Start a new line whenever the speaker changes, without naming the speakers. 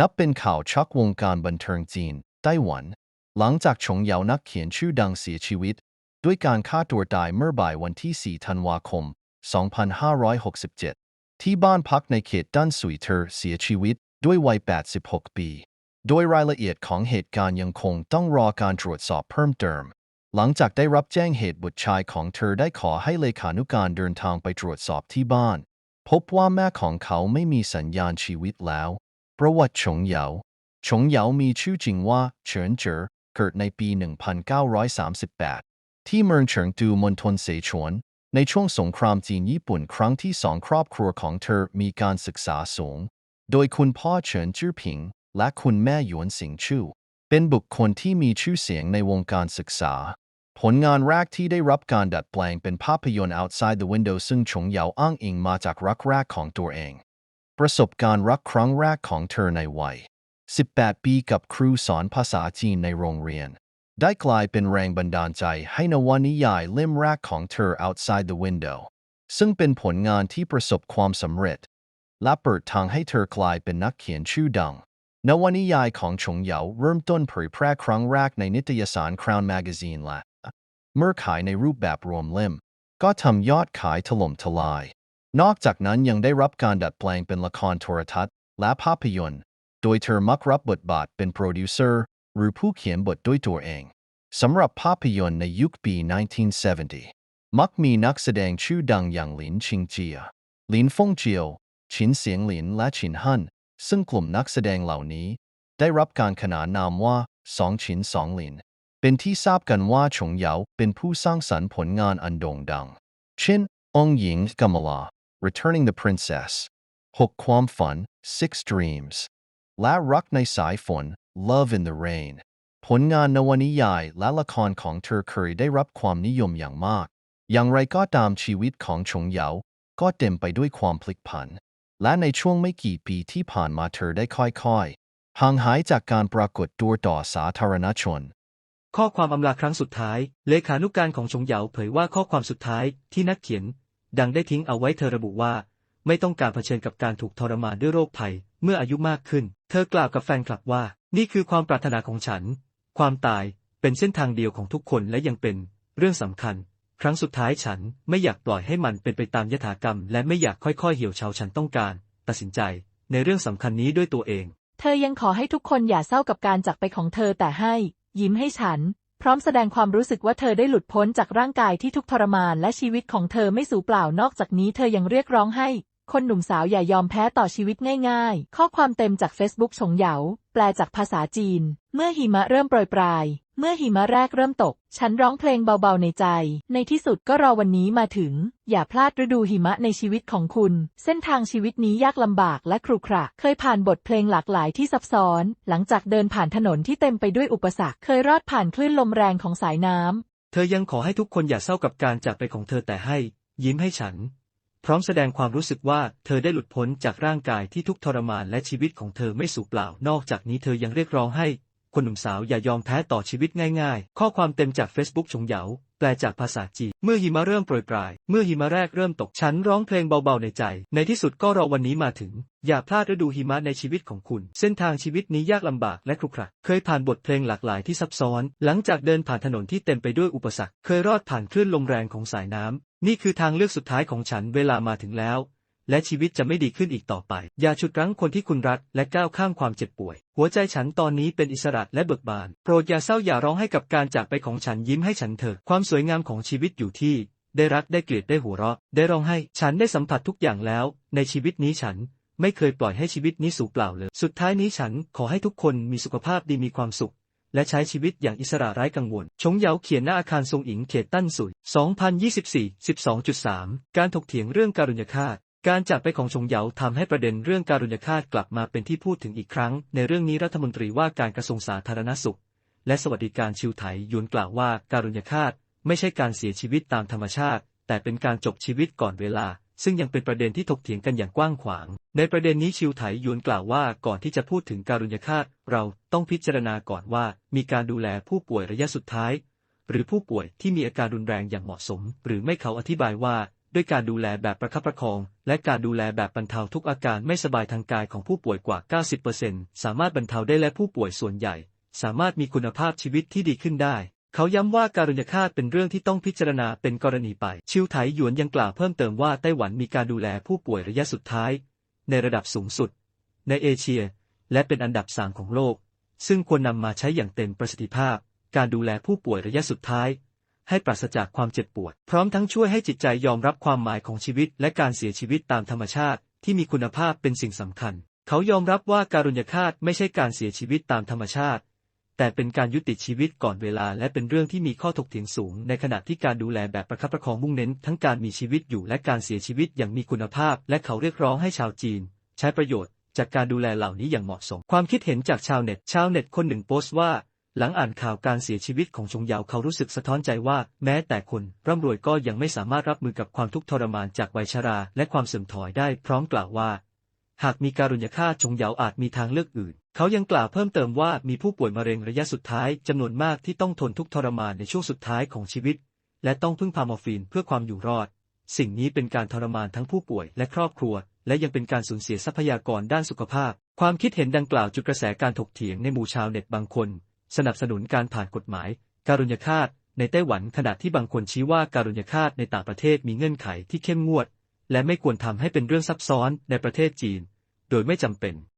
นับเป็นข่าวช็อกวงการบันเทิงจีน ไต้หวัน หลังจากฉงเหยานักเขียนชื่อดังเสียชีวิต ด้วยการฆ่าตัวตายเมื่อบ่ายวันที่ 4 ธันวาคม 2567 ที่บ้านพักในเขตด้านสุยเธอเสียชีวิตด้วยวัย 86 ปี โดยรายละเอียดของเหตุการณ์ยังคงต้องรอการตรวจสอบเพิ่มเติม หลังจากได้รับแจ้งเหตุบุตรชายของเธอได้ขอให้เลขานุการเดินทางไปตรวจสอบที่บ้าน พบว่าแม่ของเขาไม่มีสัญญาณชีวิตแล้ว ประวัติฉงเหยาฉงเหยามีชื่อจริงว่าเฉินเจ๋อเกิดในปี 1938 ที่เมืองเฉิงตูมณฑลเสฉวน ในช่วงสงครามจีนญี่ปุ่นครั้งที่สองครอบครัวของเธอมีการศึกษาสูง โดยคุณพ่อเฉินจื้อผิง และคุณแม่หยวนสิงชู่เป็นบุคคลที่มีชื่อเสียงในวงการศึกษา ผลงานแรกที่ได้รับการดัดแปลงเป็นภาพยนตร์ Outside the Window ซึ่งฉงเหยาอ้างอิงมาจากรักแรกของตัวเอง ประสบการณ์รักครั้งแรกของเธอในวัย 18 ปีกับครูสอนภาษาจีนในโรงเรียน ได้กลายเป็นแรงบันดาลใจให้นวนิยายเล่มแรกของเธอ Outside the Window ซึ่งเป็นผลงานที่ประสบความสำเร็จ และเปิดทางให้เธอกลายเป็นนักเขียนชื่อดัง นวนิยายของฉงเหยาเริ่มต้นเผยแพร่ครั้งแรกในนิตยสาร Crown Magazine และเมื่อขายในรูปแบบรวมเล่ม ก็ทำยอดขายถล่มทลาย นอกจากนั้นยังได้รับการดัดแปลงเป็นละครโทรทัศน์ และภาพยนตร์ โดยเธอมักรับบทบาทเป็นโปรดิวเซอร์หรือผู้เขียนบทด้วยตัวเองสำหรับภาพยนตร์ในยุคปี 1970 มักมีนักแสดงชื่อดังอย่างหลินชิงเจีย หลินฟงเจียว ชินเสียงหลินและชินฮั่น ซึ่งกลุ่มนักแสดงเหล่านี้ ได้รับการขนานนามว่าสองชินสองหลิน เป็นที่ทราบกันว่าฉงเหยาเป็นผู้สร้างสรรค์ผลงานอันโด่งดัง เช่นองหญิงกำมลา Returning the Princess หกความฝัน Six Dreams และรักในสายฝน Love in the Rain ผลงานนวนิยายและละครของเธอเคยได้รับความนิยมอย่างมาก อย่างไรก็ตามชีวิตของฉงเหยาก็เต็มไปด้วยความพลิกผัน และในช่วงไม่กี่ปีที่ผ่านมาเธอได้ค่อยๆ ห่างหายจากการปรากฏตัวต่อสาธารณชน
ข้อความอำลาครั้งสุดท้าย เลขานุการของชงเหยาเผยว่าข้อความสุดท้ายที่นักเขียน ดังได้ทิ้งเอาไว้เธอระบุว่า ไม่ต้องการเผชิญกับการถูกทรมานด้วยโรคภัย เมื่ออายุมากขึ้น เธอกล่าวกับแฟนคลับว่า นี่คือความปรารถนาของฉัน ความตายเป็นเส้นทางเดียวของทุกคนและยังเป็นเรื่องสำคัญ ครั้งสุดท้ายฉันไม่อยากปล่อยให้มันเป็นไปตามยถากรรม และไม่อยากค่อยๆ เหี่ยวเฉาฉันต้องการ ตัดสินใจ ในเรื่องสำคัญนี้ด้วยตัวเอง
เธอยังขอให้ทุกคนอย่าเศร้ากับการจากไปของเธอแต่ให้ ยิ้มให้ฉัน พร้อมแสดงความรู้สึกว่าเธอได้หลุดพ้นจากร่างกายที่ทุกทรมานและชีวิตของเธอไม่สูญเปล่านอกจากนี้เธอยังเรียกร้องให้ คนหนุ่มสาวอย่ายอมแพ้ต่อชีวิตง่ายๆ ข้อความเต็มจาก Facebook ฉงเหยา แปลจากภาษาจีน เมื่อหิมะเริ่มโปรยปลาย เมื่อหิมะแรกเริ่มตก ฉันร้องเพลงเบาๆในใจ ในที่สุดก็รอวันนี้มาถึง อย่าพลาดฤดูหิมะในชีวิตของคุณ เส้นทางชีวิตนี้ยากลำบากและครุขระ เคยผ่านบทเพลงหลากหลายที่ซับซ้อน หลังจากเดินผ่านถนนที่เต็มไปด้วยอุปสรรค เคยรอดผ่านคลื่นลมแรงของสายน้ำ
เธอยังขอให้ทุกคนอย่าเศร้ากับการจากไปของเธอแต่ให้ ยิ้มให้ฉัน พร้อมแสดงความรู้สึกว่าเธอได้หลุดพ้นจากร่างกายที่ทุกทรมานและชีวิตของเธอไม่สูญเปล่า นอกจากนี้เธอยังเรียกร้องให้ คนหนุ่มสาวอย่ายอมแพ้ต่อชีวิตง่ายๆ ข้อความเต็มจาก Facebook ชงเหยา แปลจากภาษาจีน เมื่อหิมะเริ่มโปรยปลาย เมื่อหิมะแรกเริ่มตก ฉันร้องเพลงเบาๆในใจ ในที่สุดก็รอวันนี้มาถึง อย่าพลาดฤดูหิมะในชีวิตของคุณ เส้นทางชีวิตนี้ยากลำบากและครุขระเคยผ่านบทเพลงหลากหลายที่ซับซ้อน หลังจากเดินผ่านถนนที่เต็มไปด้วยอุปสรรค เคยรอดผ่านคลื่นลมแรงของสายน้ำ นี่คือทางเลือกสุดท้ายของฉันเวลามาถึงแล้ว และชีวิตจะไม่ดีขึ้นอีกต่อไป อย่าฉุดรั้งคนที่คุณรักและก้าวข้ามความเจ็บป่วย หัวใจฉันตอนนี้เป็นอิสระและเบิกบาน โปรดอย่าเศร้าอย่าร้องให้กับการจากไปของฉันยิ้มให้ฉันเถอะ ความสวยงามของชีวิตอยู่ที่ ได้รักได้เกลียดได้หัวเราะ ได้ร้องให้ ฉันได้สัมผัสทุกอย่างแล้ว ในชีวิตนี้ฉันไม่เคยปล่อยให้ชีวิตนี้สูญเปล่าเลย สุดท้ายนี้ฉันขอให้ทุกคนมีสุขภาพดีมีความสุข และใช้ชีวิตอย่างอิสระไร้กังวล ชงเยาเขียนหน้าอาคารทรงอิงเขตตั้นสุย2024 12.3 การถกเถียงเรื่องการุญยฆาต การจากไปของชงเหยาทำให้ประเด็นเรื่องการุญยฆาตกลับมาเป็นที่พูดถึงอีกครั้ง ในเรื่องนี้รัฐมนตรีว่าการกระทรวงสาธารณสุข และสวัสดิการชิวไถหยวนกล่าวว่าการุญยฆาตไม่ใช่การเสียชีวิตตามธรรมชาติ แต่เป็นการจบชีวิตก่อนเวลา ซึ่งยังเป็นประเด็นที่ถกเถียงกันอย่างกว้างขวาง ในประเด็นนี้ชิวไถหยวนกล่าวว่าก่อนที่จะพูดถึงการุญยฆาตเราต้องพิจารณาก่อนว่า มีการดูแลผู้ป่วยระยะสุดท้าย หรือผู้ป่วยที่มีอาการรุนแรงอย่างเหมาะสม หรือไม่เขาอธิบายว่า ด้วยการดูแลแบบประคับประคอง และการดูแลแบบบรรเทาทุกอาการไม่สบายทางกายของผู้ป่วยกว่า 90%สามารถบรรเทาได้และผู้ป่วยส่วนใหญ่ สามารถมีคุณภาพชีวิตที่ดีขึ้นได้ เขาย้ำว่าการุญยฆาตเป็นเรื่องที่ต้องพิจารณาเป็นกรณีไป ชิวไถหยวนยังกล่าวเพิ่มเติมว่าไต้หวันมีการดูแลผู้ป่วยระยะสุดท้าย ในระดับสูงสุด ในเอเชีย และเป็นอันดับสามของโลก ซึ่งควรนำมาใช้อย่างเต็มประสิทธิภาพ การดูแลผู้ป่วยระยะสุดท้าย ให้ปราศจากความเจ็บปวด พร้อมทั้งช่วยให้จิตใจยอมรับความหมายของชีวิต และการเสียชีวิตตามธรรมชาติ ที่มีคุณภาพเป็นสิ่งสำคัญ เขายอมรับว่าการุญยฆาตไม่ใช่การเสียชีวิตตามธรรมชาติ แต่เป็นการยุติชีวิตก่อนเวลา และเป็นเรื่องที่มีข้อถกเถียงสูง ในขณะที่การดูแลแบบประคับประคองมุ่งเน้น ทั้งการมีชีวิตอยู่และการเสียชีวิตอย่างมีคุณภาพ และเขาเรียกร้องให้ชาวจีน ใช้ประโยชน์จากการดูแลเหล่านี้อย่างเหมาะสม ความคิดเห็นจากชาวเน็ต ชาวเน็ตคนหนึ่งโพสต์ว่า หลังอ่านข่าวการเสียชีวิตของชงเยาเขารู้สึกสะท้อนใจว่า แม้แต่คนร่ำรวยก็ยังไม่สามารถรับมือกับความทุกข์ทรมานจากวัยชรา และความเสื่อมถอยได้พร้อมกล่าวว่า หากมีการุญยฆาตชงเยาอาจมีทางเลือกอื่น เขายังกล่าวเพิ่มเติมว่ามีผู้ป่วยมะเร็งระยะสุดท้ายจำนวนมากที่ต้องทนทุกข์ทรมานในช่วงสุดท้ายของชีวิต และต้องพึ่งพามอร์ฟีนเพื่อความอยู่รอด สิ่งนี้เป็นการทรมานทั้งผู้ป่วยและครอบครัว และยังเป็นการสูญเสียทรัพยากรด้านสุขภาพ ความคิดเห็นดังกล่าวจุดกระแสการถกเถียงในหมู่ชาวเน็ตบางคน สนับสนุนการผ่านกฎหมาย การุญยฆาตในไต้หวันขณะที่บางคนชี้ว่าการุญยฆาตในต่างประเทศมีเงื่อนไขที่เข้มงวด และไม่ควรทำให้เป็นเรื่องซับซ้อนในประเทศจีน โดยไม่จำเป็น